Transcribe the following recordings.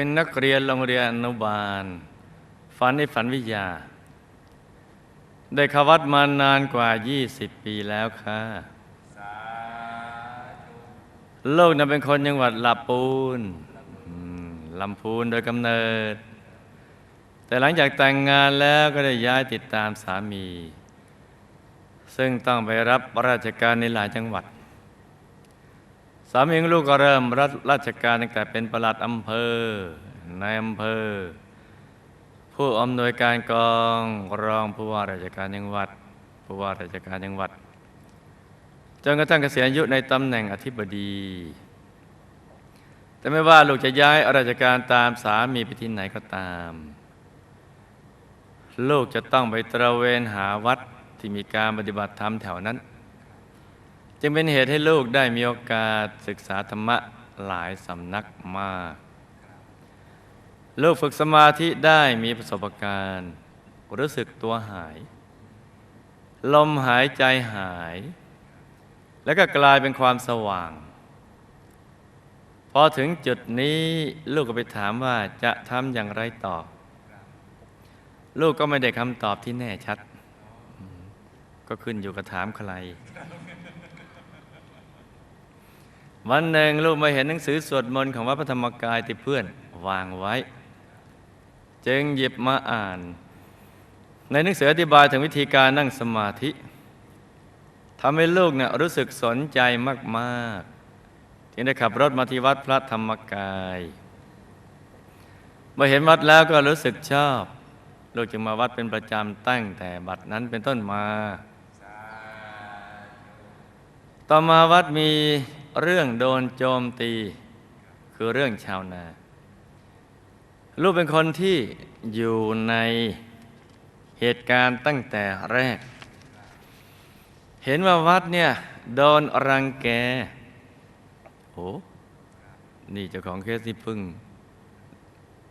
เป็นนักเรียนโรงเรียนอนุบาล ฝันในฝันวิทยา ได้เข้าวัดมานานกว่า 20 ปีแล้วค่ะลูกนั้นเป็นคนจังหวัดลำปูนลำพูนโดยกำเนิด แต่หลังจากแต่งงานแล้วก็ได้ย้ายติดตามสามี ซึ่งต้องไปรับราชการในหลายจังหวัด สามีของลูกก็เริ่มรับราชการตั้งแต่เป็นประหลัดอำเภอ ในอำเภอ ผู้อำนวยการกองรองผู้ว่าราชการจังหวัดผู้ว่าราชการจังหวัดจนกระทั่งเกษียณอายุในตำแหน่งอธิบดี แต่ไม่ว่าลูกจะย้ายราชการตามสามีไปที่ไหนก็ตาม ลูกจะต้องไปตระเวนหาวัดที่มีการปฏิบัติธรรมแถวนั้น จึงเป็นเหตุให้ลูกได้มีโอกาสศึกษาธรรมะหลายสำนักมาก ลูกฝึกสมาธิได้มีประสบการณ์ รู้สึกตัวหาย ลมหายใจหาย แล้วก็กลายเป็นความสว่าง พอถึงจุดนี้ลูกก็ไปถามว่าจะทำอย่างไรต่อ ลูกก็ไม่ได้คำตอบที่แน่ชัด ก็ขึ้นอยู่กับถามใคร วันหนึ่งลูกมาเห็นหนังสือสวดมนต์ของวัดพระธรรมกายที่เพื่อนวางไว้ จึงหยิบมาอ่าน ในหนังสืออธิบายถึงวิธีการนั่งสมาธิทำให้ลูกเนี่ยรู้สึกสนใจมากๆ จึงได้ขับรถมาที่วัดพระธรรมกายเมื่อเห็นวัดแล้วก็รู้สึกชอบ ลูกจึงมาวัดเป็นประจำตั้งแต่บัดนั้นเป็นต้นมา ต่อมาวัดมี เรื่องโดนโจมตีคือเรื่องชาวนา ลูกเป็นคนที่อยู่ในเหตุการณ์ตั้งแต่แรก เห็นว่าวัดเนี่ยโดนรังแกโอ้นี่เจ้าของเคสที่พึ่ง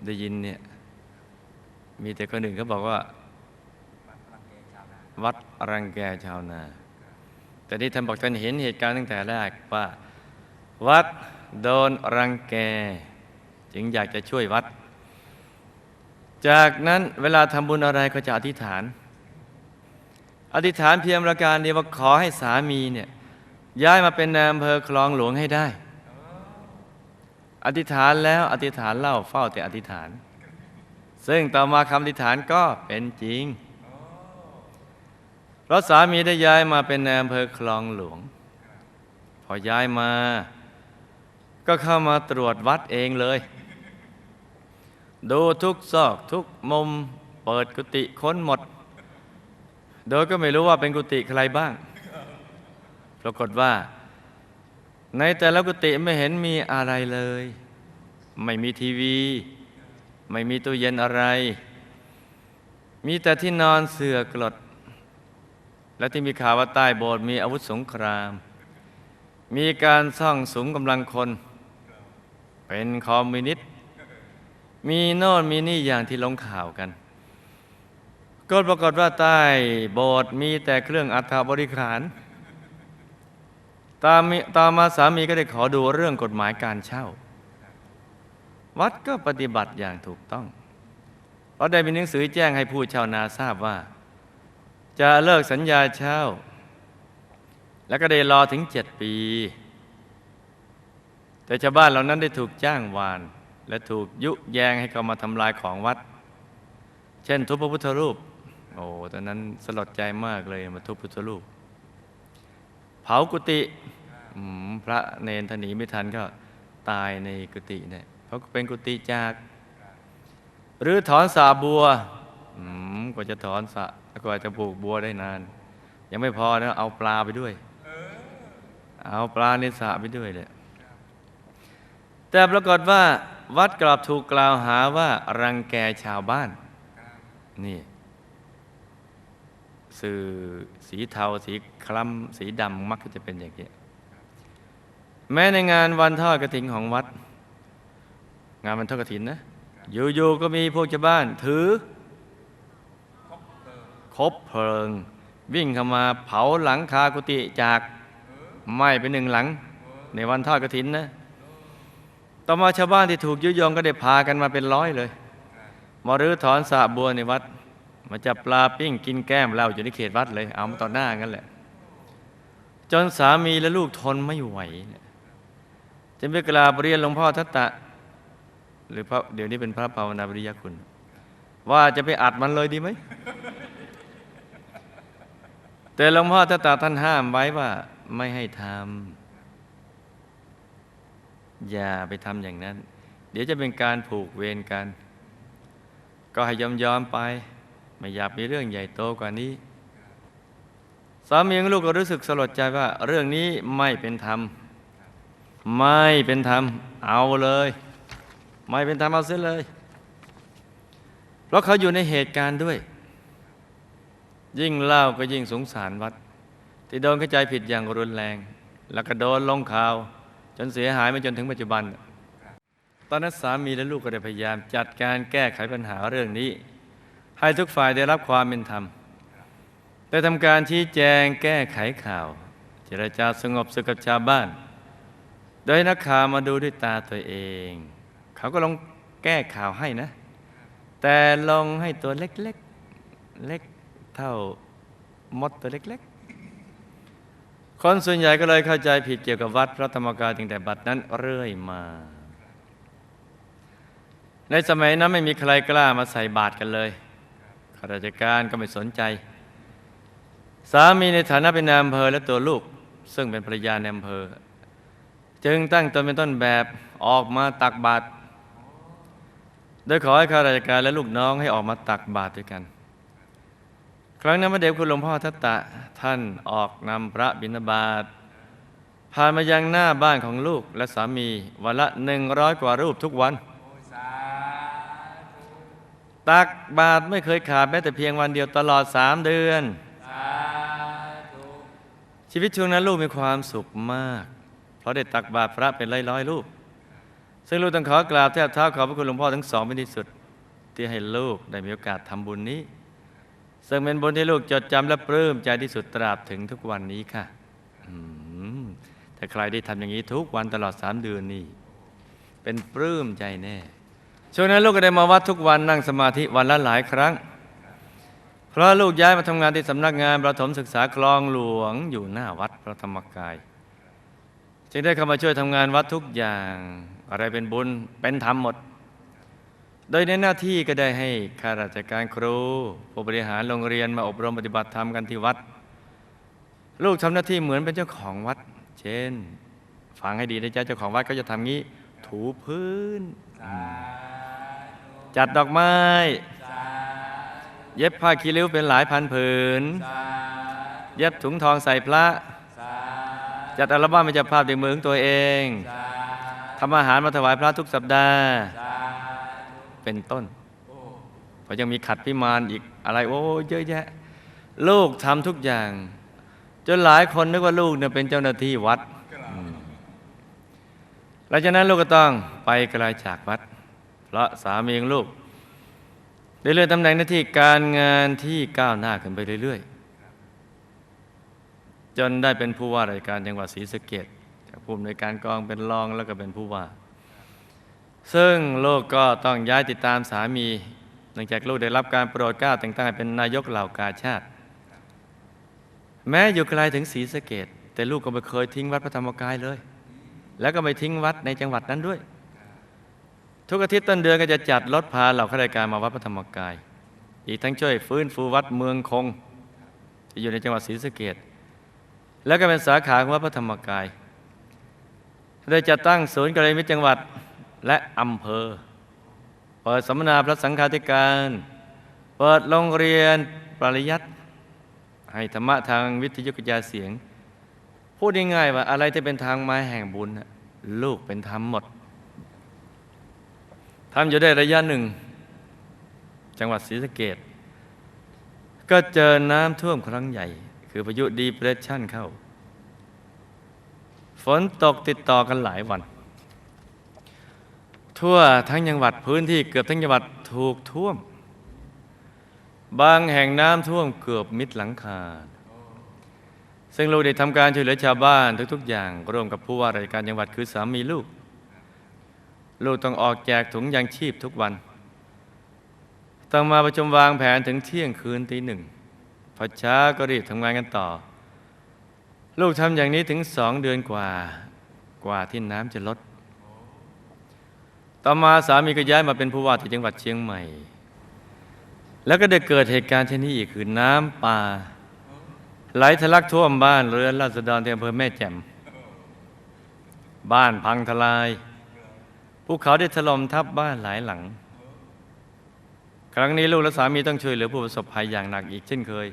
ได้ยินเนี่ยมีแต่คนหนึ่งเขาบอกว่า วัดรังแกชาวนา แต่นี่ท่านบอกท่านเห็นเหตุการณ์ตั้งแต่แรกว่า วัดโดนรังแก จึงอยากจะช่วยวัด จากนั้นเวลาทำบุญอะไรก็จะอธิษฐาน อธิษฐานเพียงประการเดียวว่าขอให้สามีเนี่ยย้ายมาเป็นนายอำเภอคลองหลวงให้ได้ อธิษฐานแล้วอธิษฐานเล่าเฝ้าแต่อธิษฐาน ซึ่งต่อมาคำอธิษฐานก็เป็นจริงเพราะสามีได้ย้ายมาเป็นนายอำเภอคลองหลวง พอย้ายมา ก็เข้ามาตรวจวัดเองเลย ดูทุกซอกทุกมุม เปิดกุฏิค้นหมด โดยก็ไม่รู้ว่าเป็นกุฏิใครบ้าง ปรากฏว่า ในแต่ละกุฏิไม่เห็นมีอะไรเลย ไม่มีทีวี ไม่มีตู้เย็นอะไร มีแต่ที่นอนเสื่อกลด และที่มีข่าวว่าใต้โบสถ์มีอาวุธสงครามมีการซ่องสุมกำลังคน เป็นคอมมิวนิสต์มีโน่นมีนี่อย่างที่ลงข่าวกัน ก็ปรากฏว่าใต้โบสถ์มีแต่เครื่องอัฐบริขาร ตามมีตามมาสามีก็ได้ขอดูเรื่องกฎหมายการเช่า วัดก็ปฏิบัติอย่างถูกต้องเพราะได้มีหนังสือแจ้งให้ผู้เช่านาทราบว่า จะเลิกสัญญาเช่า แล้วก็ได้รอถึงเจ็ดปี แต่ชาวบ้านเหล่านั้นได้ถูกจ้างวาน และถูกยุแยงให้เขามาทำลายของวัด เช่น ทุบพระพุทธรูป โอ้ตอนนั้นสลดใจมากเลยมาทุบพุทธรูป เผากุฏิพระเนนทนหนีไม่ทันก็ตายในกุฏิเนี่ยเพราะเป็นกุฏิจาก หรือถอนสาบัวกว่าจะถอนสะกว่าจะปลูกบัวได้นาน ยังไม่พอนะเอาปลาไปด้วย เอาปลาในสระไปด้วยเลย แต่ปรากฏว่า วัดกลับถูกกล่าวหาว่ารังแกชาวบ้าน นี่ สื่อสีเทาสีคล้ำสีดำมักจะเป็นอย่างนี้แม้ในงานวันทอดกระถินของวัด งานวันทอดกระถินนะอยู่ๆก็มีพวกชาวบ้าน ถือคบเพลิง วิ่งเข้ามาเผาหลังคากุฏิจากไหม้ไปหนึ่งหลัง ในวันทอดกระถินนะ ต่อมาชาวบ้านที่ถูกยุยงก็ได้พากันมาเป็นร้อยเลย มารื้อถอนสระบัวในวัด มาจับปลาปิ้งกินแก้มเหล้าอยู่ในเขตวัดเลย เอามาต่อหน้างั้นแหละ จนสามีและลูกทนไม่ไหวจึงไปกราบเรียนหลวงพ่อทัตตะ หรือพระเดี๋ยวนี้เป็นพระภาวนาบริยคุณ ว่าจะไปอัดมันเลยดีไหม แต่หลวงพ่อทัตตะท่านห้ามไว้ว่าไม่ให้ทำ อย่าไปทำอย่างนั้น เดี๋ยวจะเป็นการผูกเวรกัน ก็ให้ยอมยอมไป ไม่อยากมีเรื่องใหญ่โตกว่านี้สามีของลูกก็รู้สึกสลดใจว่า เรื่องนี้ไม่เป็นธรรม ไม่เป็นธรรม เอาเลย ไม่เป็นธรรมเอาเสียเลย เพราะเขาอยู่ในเหตุการณ์ด้วย ยิ่งเล่าก็ยิ่งสงสารวัด ที่โดนเข้าใจผิดอย่างรุนแรง แล้วก็โดนลงข่าว จนเสียหายมาจนถึงปัจจุบัน ตอนนั้นสามีและลูกก็ได้พยายาม จัดการแก้ไขปัญหาเรื่องนี้ ให้ทุกฝ่ายได้รับความเป็นธรรมได้ทำการชี้แจงแก้ไขข่าว เจรจาสงบสุขกับชาวบ้าน โดยนักข่าวมาดูด้วยตาตัวเอง เขาก็ลงแก้ข่าวให้นะ แต่ลงให้ตัวเล็กๆเล็กเท่ามดตัวเล็กๆ คนส่วนใหญ่ก็เลยเข้าใจผิดเกี่ยวกับวัดพระธรรมกายตั้งแต่บัดนั้นเรื่อยมา ในสมัยนั้นไม่มีใครกล้ามาใส่บาตรกันเลยข้าราชการก็ไม่สนใจ สามีในฐานะเป็นนายอำเภอและตัวลูก ซึ่งเป็นภรรยาในอำเภอ จึงตั้งตนเป็นต้นแบบออกมาตักบาตรโดยขอให้ข้าราชการและลูกน้องให้ออกมาตักบาตรด้วยกัน ครั้งนั้นพระเดชคุณหลวงพ่อทัตตะท่านออกนำพระบิณฑบาตผ่านมายังหน้าบ้านของลูกและสามีวันละหนึ่งร้อยกว่ารูปทุกวัน ตักบาตรไม่เคยขาดแม้แต่เพียงวันเดียวตลอดสามเดือน ชีวิตช่วงนั้นลูกมีความสุขมาก เพราะได้ตักบาตรพระเป็นร้อยๆรูป ซึ่งลูกต้องขอกราบแทบเท้าขอบพระคุณหลวงพ่อทั้งสองเป็นที่สุด ที่ให้ลูกได้มีโอกาสทำบุญนี้ ซึ่งเป็นบุญที่ลูกจดจำและปลื้มใจที่สุดตราบถึงทุกวันนี้ค่ะอืมแต่ใครได้ทำอย่างนี้ทุกวันตลอดสามเดือนนี่เป็นปลื้มใจแน่ ช่วงนั้นลูกก็ได้มาวัดทุกวันนั่งสมาธิวันละหลายครั้ง เพราะลูกย้ายมาทำงานที่สำนักงานประถมศึกษาคลองหลวงอยู่หน้าวัดพระธรรมกาย จึงได้เข้ามาช่วยทำงานวัดทุกอย่าง อะไรเป็นบุญเป็นธรรมหมด โดยในหน้าที่ก็ได้ให้ข้าราชการครู ผู้บริหารโรงเรียนมาอบรมปฏิบัติธรรมกันที่วัด ลูกทำหน้าที่เหมือนเป็นเจ้าของวัด เช่น ฟังให้ดีนะจ๊ะเจ้าของวัดก็จะทำงี้ ถูพื้น จัดดอกไม้ เย็บผ้าคีริ้วเป็นหลายพันผืน เย็บถุงทองใส่พระ จัดอัลบั้มเป็นเจ้าภาพด้วยมือของตัวเองทำอาหารมาถวายพระทุกสัปดาห์ เป็นต้นราะยังมีขัดพิมานอีกอะไรโอ้เยอะแยะ ลูกทำทุกอย่าง จนหลายคนนึกว่าลูกเนี่ยเป็นเจ้าหน้าที่วัดหลังจากนั้นลูกก็ต้องไปไกลจากวัด เพราะสามีของลูก ได้เลื่อนตำแหน่งหน้าที่การงานที่ก้าวหน้าขึ้นไปเรื่อย ๆ จนได้เป็นผู้ว่าราชการจังหวัดศรีสะเกษจากผู้อำนวยการกองเป็นรองแล้วก็เป็นผู้ว่า ซึ่งลูกก็ต้องย้ายติดตามสามี หลังจากลูกได้รับการโปรดเกล้าแต่งตั้งเป็นนายกเหล่ากาชาติ แม้อยู่ไกลถึงศรีสะเกดแต่ลูกก็ไม่เคยทิ้งวัดพระธรรมกายเลย แล้วก็ไม่ทิ้งวัดในจังหวัดนั้นด้วย ทุกอาทิตย์ต้นเดือนก็จะจัดรถพาเหล่าข้าราชการมาวัดพระธรรมกาย อีกทั้งช่วยฟื้นฟูวัดเมืองคงที่อยู่ในจังหวัดศรีสะเกดแล้วก็เป็นสาขาของวัดพระธรรมกายได้จัดตั้งศูนย์กระมิตรจังหวัด และอำเภอ เปิดสัมมนาพระสังฆาธิการ เปิดโรงเรียนปริยัติให้ธรรมะทางวิทยุกระจายเสียง พูดง่ายๆว่าอะไรที่เป็นทางไม้แห่งบุญลูกเป็นธรรมหมดทำอยู่ได้ระยะหนึ่ง จังหวัดศรีสะเกดก็เจอน้ำท่วมครั้งใหญ่ คือพายุดีเพรสชั่นเข้า ฝนตกติดต่อกันหลายวัน ทั่วทั้งจังหวัดพื้นที่เกือบทั้งจังหวัดถูกท่วม บางแห่งน้ำท่วมเกือบมิดหลังคา ซึ่งลูกได้ทำการช่วยเหลือชาวบ้านทุกๆ อย่าง ร่วมกับผู้ว่าราชการจังหวัดคือสามีลูก ลูกต้องออกแจกถุงยางชีพทุกวัน ต้องมาประชุมวางแผนถึงเที่ยงคืนตีหนึ่งพอเช้าก็รีบทำงานกันต่อ ลูกทำอย่างนี้ถึงสองเดือนกว่า กว่าที่น้ำจะลด ต่อมาสามีก็ย้ายมาเป็นผู้ว่าที่จังหวัดเชียงใหม่ แล้วก็ได้เกิดเหตุการณ์เช่นนี้อีกคือน้ำป่าไหลทะลักท่วมบ้านเรือนราษฎรที่อำเภอแม่แจ่ม บ้านพังทลายภูเขาได้ถล่มทับบ้านหลายหลัง ครั้งนี้ลูกและสามีต้องช่วยเหลือผู้ประสบภัยอย่างหนักอีกเช่นเคย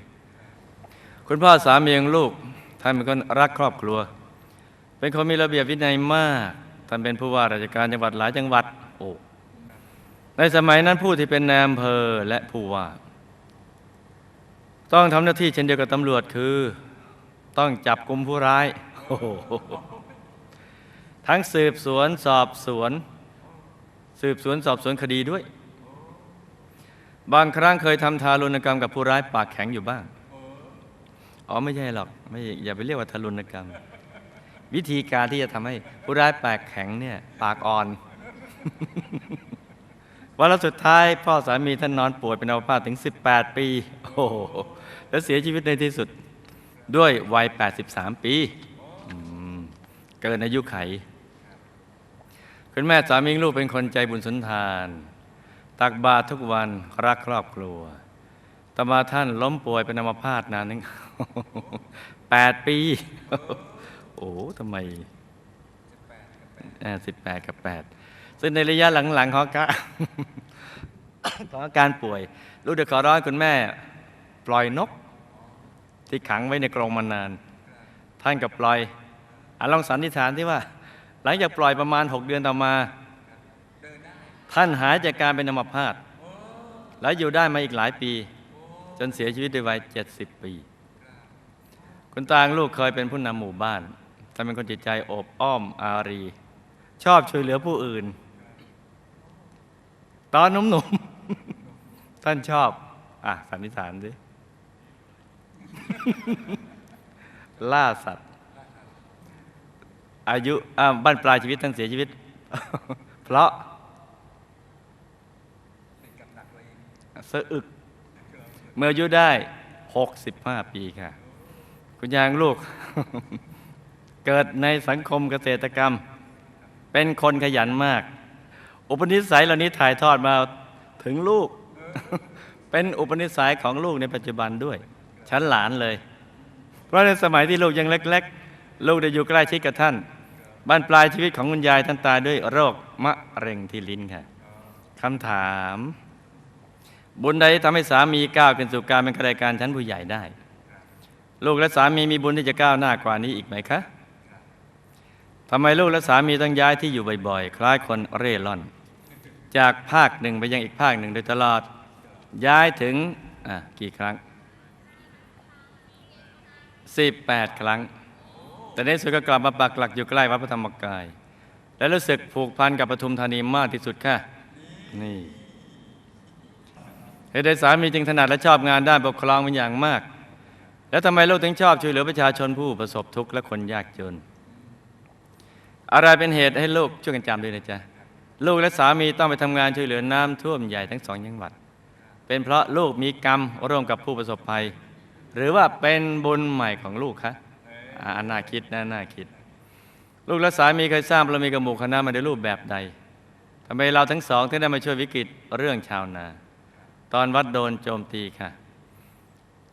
คุณพ่อสามีของลูกท่านเป็นคนรักครอบครัว เป็นคนมีระเบียบวินัยมาก ท่านเป็นผู้ว่าราชการจังหวัดหลายจังหวัดโอ้ในสมัยนั้นผู้ที่เป็นนายอำเภอและผู้ว่า ต้องทำหน้าที่เช่นเดียวกับตำรวจคือ ต้องจับกลุ่มผู้ร้ายทั้งสืบสวนสอบสวน สืบสวนสอบสวนคดีด้วย บางครั้งเคยทำทารุณกรรมกับผู้ร้ายปากแข็งอยู่บ้าง อ๋อไม่ใช่หรอกไม่อย่าไปเรียกว่าทารุณกรรม วิธีการที่จะทำให้ผู้ร้ายปากแข็งเนี่ยปากอ่อนวันละสุดท้ายพ่อสามีท่านนอนป่วยเป็นอัมพาตถึง 18 ปี โอ้โหแล้วเสียชีวิตในที่สุดด้วยวัย 83 ปีอืมเกินอายุไข คุณแม่สามีลูกเป็นคนใจบุญสุนทาน ตักบาตรทุกวันรักครอบครัวต่อมาท่านล้มป่วยเป็นอัมพาตนานนึงแปดปี โอ้ทำไมสิบแปดกับแปดซึ่งในระยะหลังๆของการของอาการป่วย ลูกเด็กขอร้องคุณแม่ ปล่อยนก ที่ขังไว้ในกรงมานาน ท่านก็ปล่อยอลองสันนิษฐานที่ว่า หลังจากปล่อยประมาณหกเดือนต่อมา ท่านหายจากการเป็นอัมพาตแล้วอยู่ได้มาอีกหลายปี จนเสียชีวิตด้วยวัยเจ็ดสิบปี คุณตางลูกเคยเป็นผู้นำหมู่บ้าน ท่านเป็นคนจิตใจอบอ้อมอารี ชอบช่วยเหลือผู้อื่น ตอนหนุ่มๆ ท่านชอบ อะสันนิษฐานสิล่าสัตว์ อายุอบ้านปลายชีวิตท่านเสียชีวิต เพราะสะอึก เมื่ออายุได้ 65 ปีค่ะ คุณยางลูก เกิดในสังคมเกษตรกรรม เป็นคนขยันมาก อุปนิสัยเหล่านี้ถ่ายทอดมาถึงลูก เป็นอุปนิสัยของลูกในปัจจุบันด้วย ชั้นหลานเลย เพราะในสมัยที่ลูกยังเล็ก ๆ ลูกได้อยู่ใกล้ชิดกับท่านบ้านปลายชีวิตของคุณยายท่านตายด้วยโรคมะเร็งที่ลิ้นค่ะคำถาม บุญใดทำให้สามีก้าวขึ้นสู่การเป็นข้าราชการชั้นผู้ใหญ่ได้ ลูกและสามีมีบุญที่จะก้าวหน้ากว่านี้อีกไหมคะ ทำไมลูกและสามีต้องย้ายที่อยู่บ่อยๆ คล้ายคนเร่ร่อน จากภาคหนึ่งไปยังอีกภาคหนึ่งโดยตลอด ย้ายถึงกี่ครั้ง 18 ครั้ง แต่ในที่สุดก็กลับมาปักหลักอยู่ใกล้วัดพระธรรมกาย และรู้สึกผูกพันกับปทุมธานีมากที่สุดค่ะนี่เหตุใดสามีจึงถนัดและชอบงานด้านปกครองเป็นอย่างมาก แล้วทำไมลูกถึงชอบช่วยเหลือประชาชนผู้ประสบทุกข์และคนยากจน อะไรเป็นเหตุให้ลูกช่วยกันจำด้วยนะจ๊ะลูกและสามีต้องไปทำงานช่วยเหลือน้ำท่วมใหญ่ทั้งสองจังหวัด เป็นเพราะลูกมีกรรมร่วมกับผู้ประสบภัย หรือว่าเป็นบุญใหม่ของลูกคะอ่าน่าคิดนะน่าคิด ลูกและสามีเคยสร้างบารมีกับหมู่คณะมาในรูปแบบใดทำไมเราทั้งสองถึงได้มาช่วยวิกฤตเรื่องชาวนา ตอนวัดโดนโจมตีค่ะ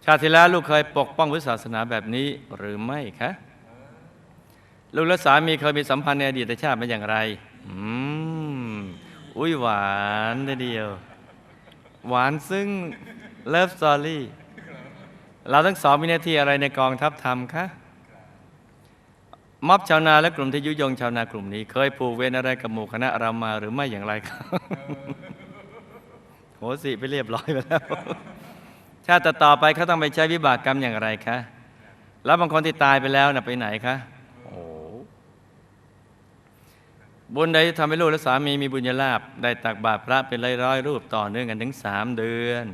ชาติที่แล้วลูกเคยปกป้องพุทธศาสนาแบบนี้หรือไม่คะ ลูกและสามีเคยมีสัมพันธ์ในอดีตชาติเป็นอย่างไร อืม อุ้ยหวานเดียว หวานซึ่งเลิฟสตอรี่เราทั้งสองมีหน้าที่อะไรในกองทัพธรรมคะม็อบชาวนาและกลุ่มที่ยุยงชาวนากลุ่มนี้ เคยผูกเวรอะไรกับหมู่คณะเรามาหรือไม่อย่างไรครับโหสิไปเรียบร้อยไปแล้ว ชาติต่อไปเขาต้องไปใช้วิบากกรรมอย่างไรคะ แล้วบางคนที่ตายไปแล้วน่ะไปไหนคะ โอ้ บุญใดที่ทำให้ลูกและสามีมีบุญญาลาภได้ตักบาตรพระเป็นร้อยๆรูปต่อเนื่องกันถึงสามเดือน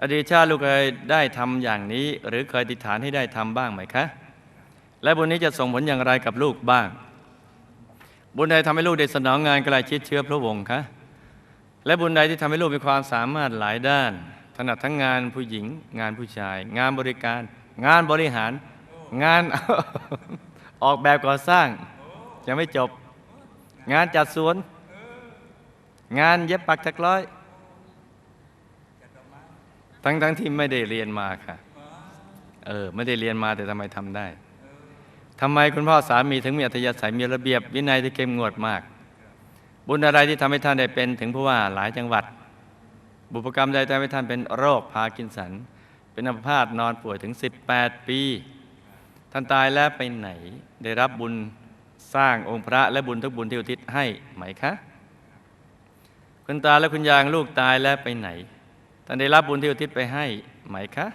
อดีตชาติลูกเคยได้ทำอย่างนี้ หรือเคยติฐานให้ได้ทำบ้างไหมคะ และบุญนี้จะส่งผลอย่างไรกับลูกบ้าง บุญใดทำให้ลูกได้สนองงานใกล้ชิดเชื้อพระวงศ์คะและบุญใดที่ทำให้ลูกมีความสามารถหลายด้าน ถนัดทั้งงานผู้หญิง งานผู้ชาย งานบริการ งานบริหาร งานออกแบบก่อสร้างยังไม่จบ งานจัดสวน งานเย็บปักถักร้อย ทั้งทั้งที่ไม่ได้เรียนมาค่ะ เออ ไม่ได้เรียนมาแต่ทำไมทำได้ทำไมคุณพ่อสามีถึงมีอัธยาศัยมีระเบียบ วินัยที่เข้มงวดมาก บุญอะไรที่ทำให้ท่านได้เป็นถึงผู้ว่าหลายจังหวัด บุพกรรมใดทำให้ท่านเป็นโรคพาร์กินสัน เป็นอัมพาตนอนป่วยถึง 18 ปี ท่านตายแล้วไปไหนได้รับบุญ สร้างองค์พระและบุญทุกบุญที่อุทิศให้ไหมคะคุณตาและคุณยายลูกตายแล้วไปไหนท่านได้รับบุญที่อุทิศไปให้ไหมคะ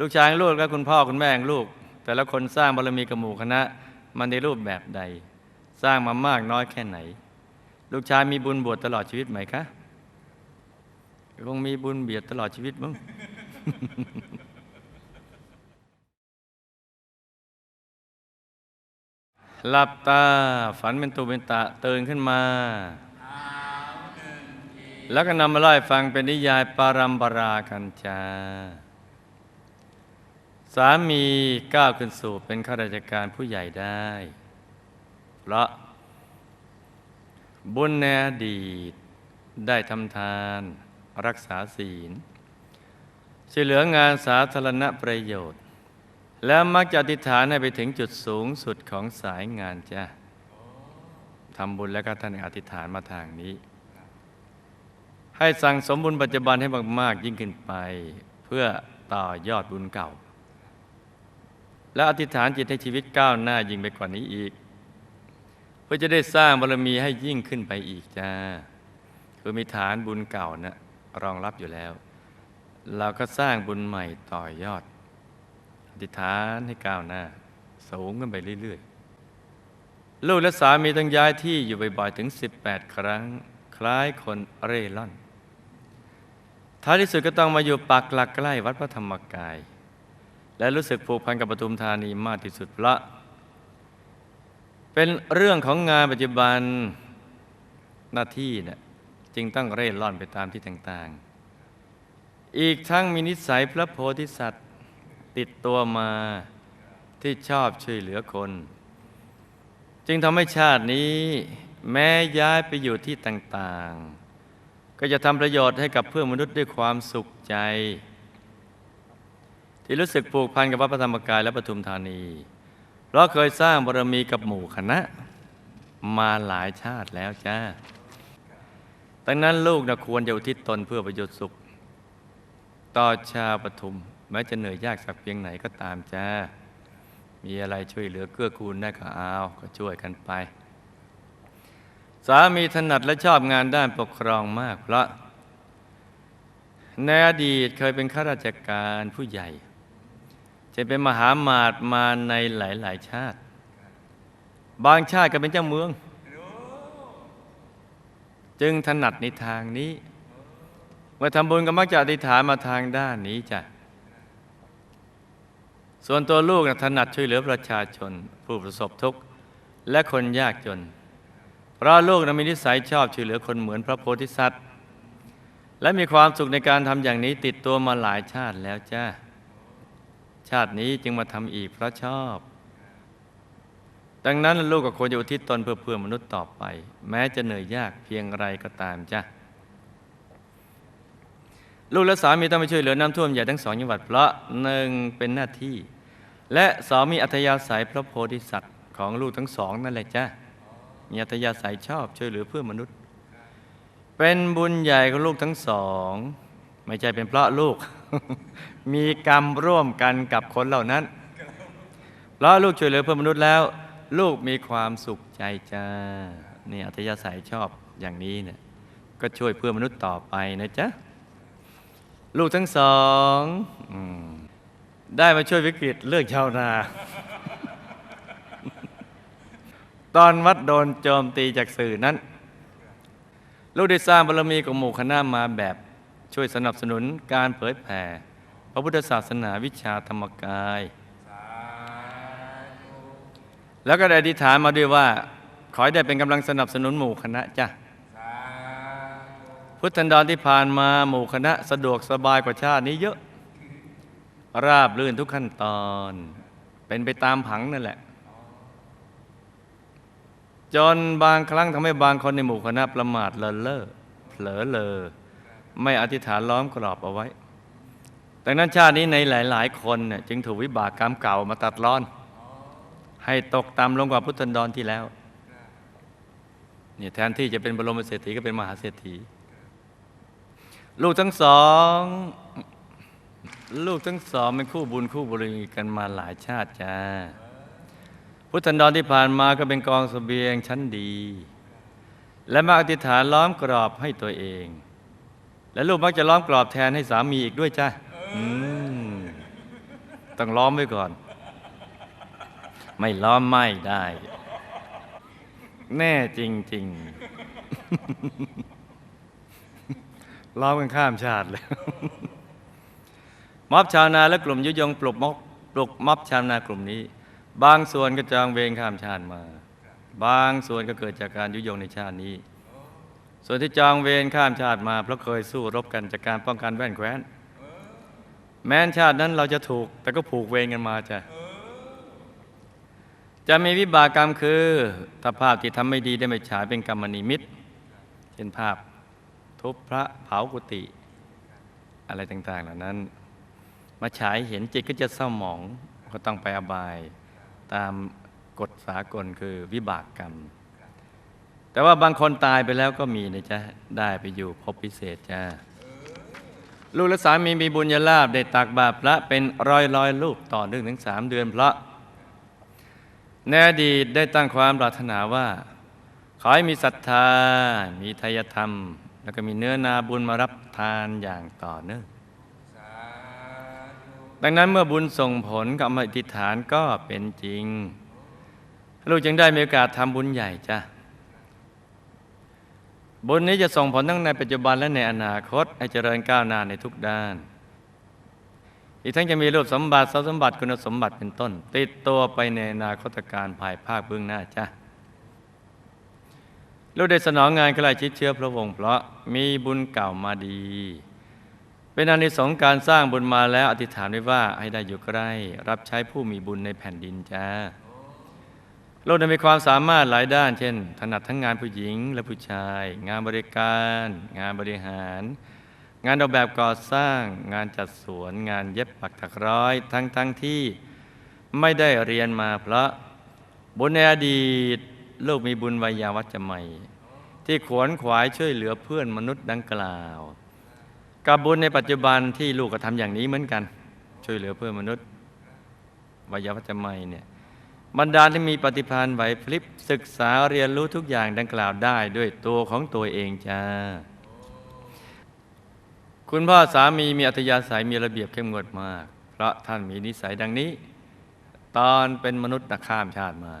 ลูกชายลูกและคุณพ่อคุณแม่ลูก แต่ละคนสร้างบารมีกับหมู่คณะ มันในรูปแบบใด สร้างมามากน้อยแค่ไหน ลูกชายมีบุญบวชตลอดชีวิตไหมคะคงมีบุญเบียดตลอดชีวิตมั้ง หลับตาฝันเป็นตูเป็นตะตื่นขึ้นมา แล้วก็นำมาเล่ฟังเป็นนิยายปารัมปรากันจาสามีก้าวขึ้นสู่เป็นข้าราชการผู้ใหญ่ได้ เพราะ บุญในอดีตได้ทำทานรักษาศีลช่วยเหลืองานสาธารณประโยชน์ แล้วมักจะอธิษฐานให้ไปถึงจุดสูงสุดของสายงานจ้ะทำบุญแล้วก็ท่านอธิษฐานมาทางนี้ ให้สั่งสมบุญปัจจุบันให้มากๆยิ่งขึ้นไป เพื่อต่อยอดบุญเก่า และอธิษฐานจิตให้ชีวิตก้าวหน้ายิ่งไปกว่านี้อีก เพื่อจะได้สร้างบารมีให้ยิ่งขึ้นไปอีกจ้าคือมีฐานบุญเก่านะรองรับอยู่แล้ว เราก็สร้างบุญใหม่ต่อยอด อธิษฐานให้ก้าวหน้า สูงขึ้นไปเรื่อยๆ ลูกและสามีต้องย้ายที่อยู่บ่อยๆ ถึง 18 ครั้ง คล้ายคนเร่ร่อน ท้ายที่สุดก็ต้องมาอยู่ปักหลักใกล้วัดพระธรรมกาย และรู้สึกผูกพันกับปทุมธานีมากที่สุดเพราะเป็นเรื่องของงานปัจจุบันหน้าที่เนี่ยจึงต้องเร่ร่อนไปตามที่ต่างๆ อีกทั้งมีนิสัยพระโพธิสัตว์ ติดตัวมาที่ชอบช่วยเหลือคน จึงทำให้ชาตินี้ แม้ย้ายไปอยู่ที่ต่างๆ ก็จะทำประโยชน์ให้กับเพื่อนมนุษย์ด้วยความสุขใจ ที่รู้สึกผูกพันกับวัดพระธรรมกายและปทุมธานี เพราะเคยสร้างบารมีกับหมู่คณะ มาหลายชาติแล้วจ้าดังนั้นลูกนะควรจะอุทิศตนเพื่อประโยชน์สุข ต่อชาปทุม แม้จะเหนื่อยยากสักเพียงไหนก็ตามจ้า มีอะไรช่วยเหลือเกื้อกูลได้ก็เอาก็ช่วยกันไป สามีถนัดและชอบงานด้านปกครองมากเพราะในอดีตเคยเป็นข้าราชการผู้ใหญ่ จะเป็นมหามาตมาในหลาย ๆ ชาติ บางชาติก็เป็นเจ้าเมือง จึงถนัดในทางนี้เมื่อทำบุญก็มักจะอธิษฐานมาทางด้านนี้จ้ะ ส่วนตัวลูกนะถนัดช่วยเหลือประชาชน ผู้ประสบทุกข์และคนยากจน เพราะลูกนะมีนิสัยชอบช่วยเหลือคนเหมือนพระโพธิสัตว์ และมีความสุขในการทำอย่างนี้ติดตัวมาหลายชาติแล้วจ้าชาตินี้จึงมาทำอีกเพราะชอบ ดังนั้นลูกก็ควรจะอุทิศตนเพื่อเพื่อมนุษย์ต่อไป แม้จะเหนื่อยยากเพียงไรก็ตามจ้าลูกและสามีต้องไปช่วยเหลือน้ำท่วมใหญ่ทั้งสองจังหวัดเพราะหนึ่งเป็นหน้าที่ และสองมีอัธยาศัยพระโพธิสัตว์ของลูกทั้งสองนั่นแหละจ้ามีอัธยาศัยชอบช่วยเหลือเพื่อมนุษย์ เป็นบุญใหญ่ของลูกทั้งสอง ไม่ใช่เป็นเพราะลูก มีกรรมร่วมกันกับคนเหล่านั้น เพราะลูกช่วยเหลือเพื่อมนุษย์แล้ว ลูกมีความสุขใจจ้านี่อัธยาศัยชอบอย่างนี้เนี่ยก็ช่วยเพื่อมนุษย์ต่อไปนะจ๊ะ ลูกทั้งสองอ ได้มาช่วยวิกฤตเรื่องชาวนา ตอนวัดโดนโจมตีจากสื่อนั้น ลูกได้สร้างบารมีของหมู่คณะมาแบบช่วยสนับสนุนการเผยแผ่พระพุทธศาสนาวิชาธรรมกาย แล้วก็ได้อธิษฐานมาด้วยว่า ขอให้ได้เป็นกำลังสนับสนุนหมู่คณะจ้ะพุทธันดรที่ผ่านมาหมู่คณะสะดวกสบายกว่าชาตินี้เยอะ ราบรื่นทุกขั้นตอน เป็นไปตามผังนั่นแหละ จนบางครั้งทำให้บางคนในหมู่คณะประมาทเลินเล่อเผลอเลอไม่อธิษฐานล้อมกรอบเอาไว้ดังนั้นชาตินี้ในหลาย ๆ คนเนี่ยจึงถูกวิบากกรรมเก่ามาตัดร้อน ให้ตกต่ำลงกว่าพุทธันดรที่แล้วเนี่ยแทนที่จะเป็นบรมเศรษฐีก็เป็นมหาเศรษฐี ลูกทั้งสอง ลูกทั้งสองเป็นคู่บุญคู่บริกันมาหลายชาติจ้า พุทธันดรที่ผ่านมาก็เป็นกองสเสบียงชั้นดี และมาอธิษฐานล้อมกรอบให้ตัวเอง และลูกมักจะล้อมกรอบแทนให้สามีอีกด้วยจ้าต้องล้อมไว้ก่อน ไม่ล้อมไม่ได้ แน่จริง ๆ ล้อมกันข้ามชาติเลย ม็อบชาวนาและกลุ่มยุยงปลุกม็อบปลุกม็อบชาวนากลุ่มนี้ บางส่วนก็จองเวรข้ามชาติมา บางส่วนก็เกิดจากการยุยงในชาตินี้ ส่วนที่จองเวรข้ามชาติมา เพราะเคยสู้รบกันจากการป้องกันแว่นแคว้น แม้นชาตินั้นเราจะถูก แต่ก็ผูกเวรกันมาจ้ะจะมีวิบากกรรมคือถ้าภาพที่ทำไม่ดีได้ไม่ฉายเป็นกรรมนิมิตเช่นภาพ ทุบพระเผากุฏิอะไรต่าง ๆ เหล่านั้น มาฉายเห็นจิตก็จะเศร้าหมองก็ต้องไปอบาย ตามกฎสากลคือวิบากกรรม แต่ว่าบางคนตายไปแล้วก็มีนะจ๊ะ ได้ไปอยู่พบพิเศษจ้าลูกและสามีมีบุญญาลาบได้ตักบาตรพระเป็นร้อยร้อยลูกต่อเนื่องถึงสามเดือนเพราะในอดีตได้ตั้งความปรารถนาว่า ขอให้มีศรัทธา มีทายธรรม แล้วก็มีเนื้อนาบุญมารับทานอย่างต่อเนื่อง ดังนั้นเมื่อบุญส่งผลกับอธิษฐานก็เป็นจริง ลูกจึงได้มีโอกาสทำบุญใหญ่จ้ะบุญนี้จะส่งผลทั้งในปัจจุบันและในอนาคต ให้เจริญก้าวหน้าในทุกด้าน อีกทั้งจะมีรูปสมบัติทรัพย์สมบัติคุณสมบัติเป็นต้น ติดตัวไปในอนาคตการภายภาคเบื้องหน้าจ้ะลูกได้สนองงานใกล้ชิดเชื้อพระวงศ์เพราะมีบุญเก่ามาดี เป็นอานิสงส์การสร้างบุญมาแล้วอธิษฐานไว้ว่าให้ได้อยู่ใกล้ รับใช้ผู้มีบุญในแผ่นดินจ้าโลกได้มีความสามารถหลายด้าน เช่น ถนัดทั้งงานผู้หญิงและผู้ชาย งานบริการ งานบริหาร งานออกแบบก่อสร้าง งานจัดสวน งานเย็บปักถักร้อย ทั้งทั้งที่ไม่ได้เรียนมาเพราะบุญในอดีตลูกมีบุญวัยาวัจจะใหม่ ที่ขวนขวายช่วยเหลือเพื่อนมนุษย์ดังกล่าว กับบุญในปัจจุบันที่ลูกก็ทำอย่างนี้เหมือนกัน ช่วยเหลือเพื่อนมนุษย์วัยวัจจะใหม่เนี่ยบรรดาที่มีปฏิภาณไหวพลิบศึกษาเรียนรู้ทุกอย่างดังกล่าวได้ด้วยตัวของตัวเองจ้า คุณพ่อสามีมีอัธยาศัยมีระเบียบเข้มงวดมาก เพราะท่านมีนิสัยดังนี้ ตอนเป็นมนุษย์นะข้ามชาติมา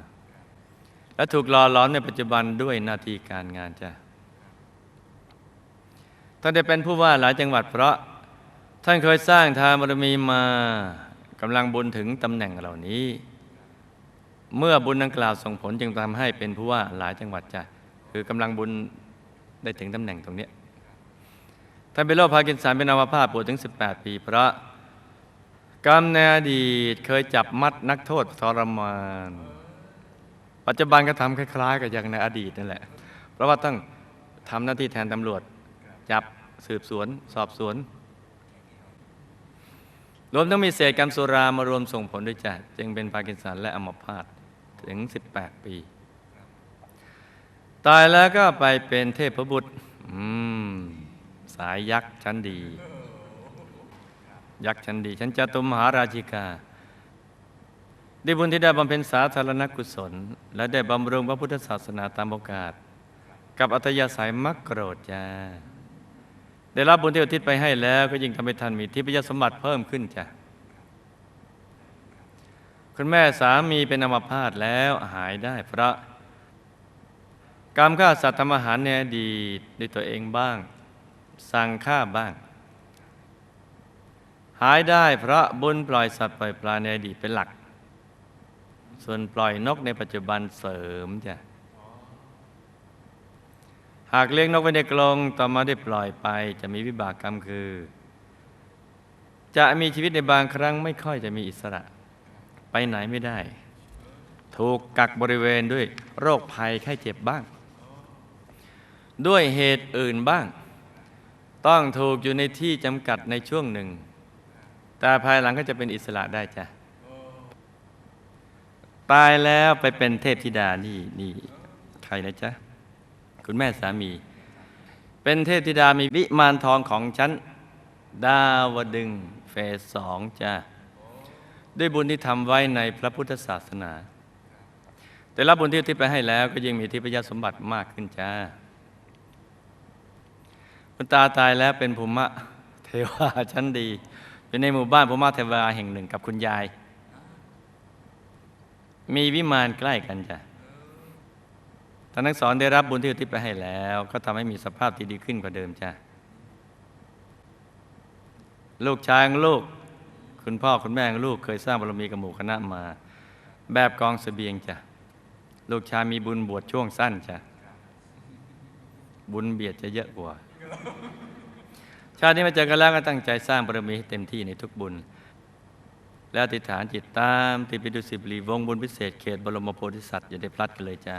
และถูกหล่อหลอมในปัจจุบันด้วยหน้าที่การงานจ้ะ ท่านได้เป็นผู้ว่าหลายจังหวัดเพราะ ท่านเคยสร้างทานบารมีมากำลังบุญถึงตำแหน่งเหล่านี้ เมื่อบุญดังกล่าวส่งผลจึงทำให้เป็นผู้ว่าหลายจังหวัดจ้ะคือกำลังบุญได้ถึงตำแหน่งตรงนี้ท่านเป็นโรคพาร์กินสันเป็นอัมพาตปวดถึง 18 ปีเพราะกรรมในอดีตเคยจับมัดนักโทษทรมาน ปัจจุบันก็ทำคล้าย ๆ กับอย่างในอดีตนั่นแหละ เพราะว่าต้องทำหน้าที่แทนตำรวจ จับสืบสวน สอบสวน รวมทั้งมีเศษกรรมสุรามารวมส่งผลด้วยจ้ะจึงเป็นพากินสันและอัมพาตถึง 18 ปี ตายแล้วก็ไปเป็นเทพบุตรสายยักษ์ชั้นดี ยักษ์ชั้นดี ชั้นจตุมหาราชิกาได้บุญที่ได้บำเพ็ญสาธารณกุศล และได้บำรุงพระพุทธศาสนาตามโอกาส กับอัตยาสายมักโกรธจ้า ได้รับบุญที่อุทิศไปให้แล้วก็ยิ่งทำให้ท่านมีทิพยสมบัติเพิ่มขึ้นจ้ะคุณแม่สามีเป็นอัมพาตแล้วหายได้เพราะกรรมฆ่าสัตว์ทำอาหารในอดีตด้วยตัวเองบ้าง สั่งฆ่าบ้าง หายได้เพราะบุญปล่อยสัตว์ปล่อยปลาในอดีตเป็นหลัก ส่วนปล่อยนกในปัจจุบันเสริมจ้ะ หากเลี้ยงนกไว้ในกรงต่อมาได้ปล่อยไป จะมีวิบากกรรมคือ จะมีชีวิตในบางครั้งไม่ค่อยจะมีอิสระ ไปไหนไม่ได้ ถูกกักบริเวณด้วยโรคภัยไข้เจ็บบ้าง ด้วยเหตุอื่นบ้าง ต้องถูกอยู่ในที่จำกัดในช่วงหนึ่ง แต่ภายหลังก็จะเป็นอิสระได้จ้ะตายแล้วไปเป็นเทพธิดานี่นี่ใครนะจ๊ะ คุณแม่สามี เป็นเทพธิดามีวิมานทองของฉัน ดาวดึงเฟสสองจ้าด้วยบุญที่ทำไว้ในพระพุทธศาสนา แต่รับบุญที่ทิศไปให้แล้วก็ยิ่งมีทิพยสมบัติมากขึ้นจ้าคุณตาตายแล้วเป็นภูมิเทวาชั้นดี เป็นในหมู่บ้านภูมิเทวาแห่งหนึ่งกับคุณยาย มีวิมานใกล้กันจ้ะ ท่านทั้งสอนได้รับบุญที่อุทิศไปให้แล้ว ก็ทำให้มีสภาพที่ดีขึ้นกว่าเดิมจ้ะลูกชายของลูก คุณพ่อคุณแม่ของลูกเคยสร้างบารมีกับหมู่คณะมา แบบกองเสบียงจ้ะลูกชายมีบุญบวชช่วงสั้นจ้ะบุญเบียดจะเยอะกว่า ชาตินี้มาเจอกันแล้วก็ตั้งใจสร้างบารมีให้เต็มที่ในทุกบุญ แล้วอธิฐานจิตตามติดไปดูสิบรีวงบุญพิเศษเขตบรมโพธิสัตว์อย่าได้พลัดกันเลยจ้า